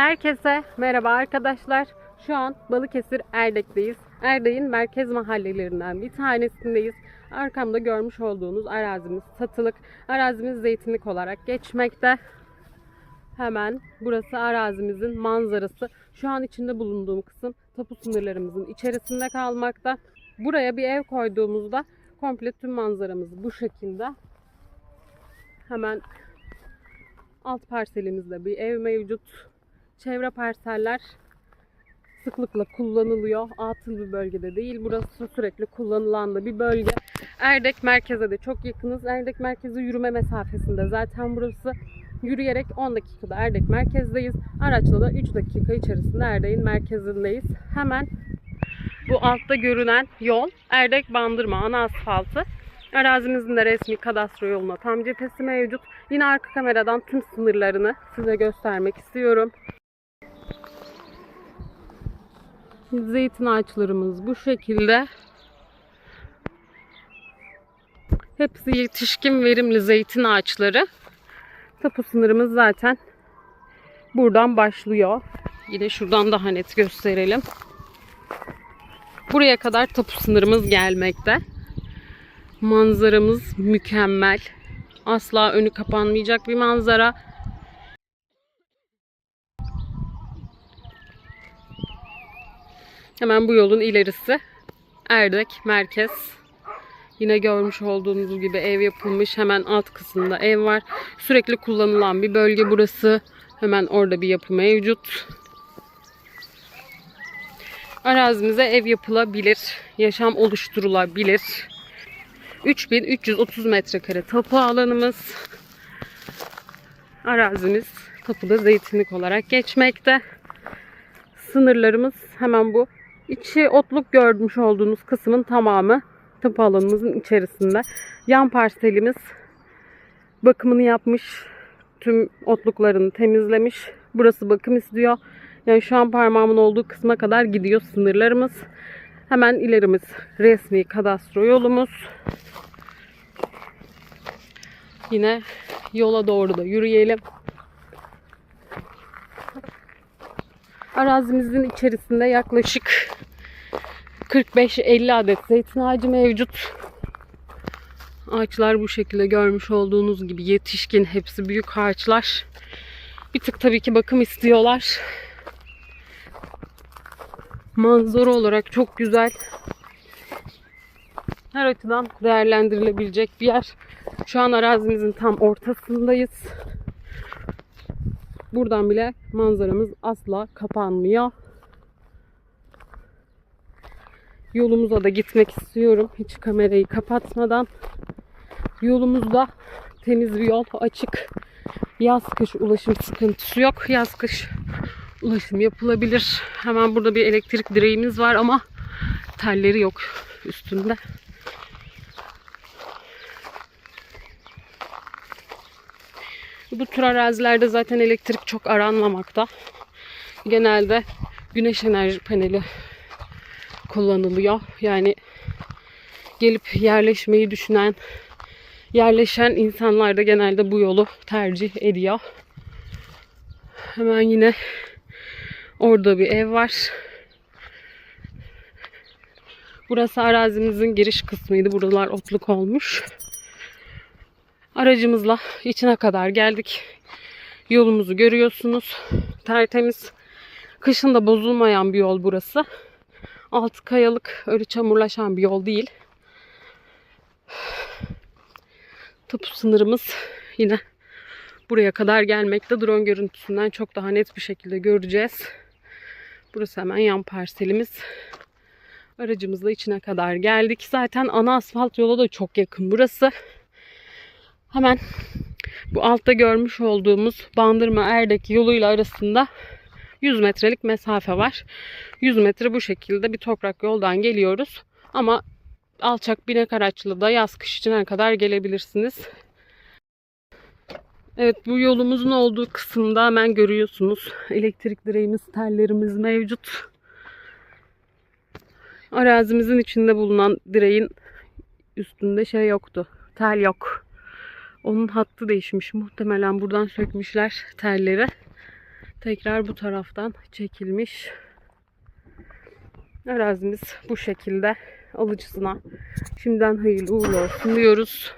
Herkese merhaba arkadaşlar. Şu an Balıkesir Erdek'teyiz. Erdek'in merkez mahallelerinden bir tanesindeyiz. Arkamda görmüş olduğunuz arazimiz satılık. Arazimiz zeytinlik olarak geçmekte. Hemen burası arazimizin manzarası. Şu an içinde bulunduğum kısım tapu sınırlarımızın içerisinde kalmakta. Buraya bir ev koyduğumuzda komple tüm manzaramız bu şekilde. Hemen alt parselimizde bir ev mevcut. Çevre parseller sıklıkla kullanılıyor. Atıl bir bölgede değil. Burası sürekli kullanılan da bir bölge. Erdek merkeze de çok yakınız. Erdek merkezi yürüme mesafesinde. Zaten burası yürüyerek 10 dakikada Erdek merkezdeyiz. Araçla da 3 dakika içerisinde Erdek'in merkezindeyiz. Hemen bu altta görünen yol Erdek Bandırma ana asfaltı. Arazimizin de resmi kadastro yoluna tam cephesi mevcut. Yine arka kameradan tüm sınırlarını size göstermek istiyorum. Zeytin ağaçlarımız bu şekilde. Hepsi yetişkin verimli zeytin ağaçları. Tapu sınırımız zaten buradan başlıyor. Yine şuradan daha net gösterelim. Buraya kadar tapu sınırımız gelmekte. Manzaramız mükemmel. Asla önü kapanmayacak bir manzara. Hemen bu yolun ilerisi Erdek merkez. Yine görmüş olduğunuz gibi ev yapılmış. Hemen alt kısmında ev var. Sürekli kullanılan bir bölge burası. Hemen orada bir yapı mevcut. Arazimize ev yapılabilir. Yaşam oluşturulabilir. 3330 metrekare tapu alanımız. Arazimiz tapuda zeytinlik olarak geçmekte. Sınırlarımız hemen bu. İçi otluk görmüş olduğunuz kısmın tamamı tapu alanımızın içerisinde. Yan parselimiz bakımını yapmış. Tüm otluklarını temizlemiş. Burası bakım istiyor. Yani şu an parmağımın olduğu kısma kadar gidiyor sınırlarımız. Hemen ilerimiz resmi kadastro yolumuz. Yine yola doğru da yürüyelim. Arazimizin içerisinde yaklaşık 45-50 adet zeytin ağacı mevcut. Ağaçlar bu şekilde görmüş olduğunuz gibi yetişkin hepsi büyük ağaçlar. Bir tık tabii ki bakım istiyorlar. Manzara olarak çok güzel. Her açıdan değerlendirilebilecek bir yer. Şu an arazimizin tam ortasındayız. Buradan bile manzaramız asla kapanmıyor. Yolumuza da gitmek istiyorum. Hiç kamerayı kapatmadan. Yolumuzda temiz bir yol, açık. Yaz kış ulaşım sıkıntısı yok. Yaz kış ulaşım yapılabilir. Hemen burada bir elektrik direğimiz var ama telleri yok üstünde. Bu tür arazilerde zaten elektrik çok aranmamakta. Genelde güneş enerji paneli kullanılıyor. Yani gelip yerleşmeyi düşünen, yerleşen insanlar da genelde bu yolu tercih ediyor. Hemen yine orada bir ev var. Burası arazimizin giriş kısmıydı. Buralar otluk olmuş. Aracımızla içine kadar geldik. Yolumuzu görüyorsunuz. Tertemiz. Kışın da bozulmayan bir yol burası. Altı kayalık, öyle çamurlaşan bir yol değil. Tapu sınırımız yine buraya kadar gelmekte. Drone görüntüsünden çok daha net bir şekilde göreceğiz. Burası hemen yan parselimiz. Aracımızla içine kadar geldik. Zaten ana asfalt yola da çok yakın burası. Hemen bu altta görmüş olduğumuz Bandırma Erdek yoluyla arasında 100 metrelik mesafe var. 100 metre bu şekilde bir toprak yoldan geliyoruz. Ama alçak binek araçlı da yaz kış içine kadar gelebilirsiniz. Evet bu yolumuzun olduğu kısımda hemen görüyorsunuz. Elektrik direğimiz, tellerimiz mevcut. Arazimizin içinde bulunan direğin üstünde şey yoktu. Tel yok. Onun hattı değişmiş. Muhtemelen buradan sökmüşler telleri. Tekrar bu taraftan çekilmiş. Arazimiz bu şekilde alıcısına şimdiden hayırlı uğurlu olsun diyoruz.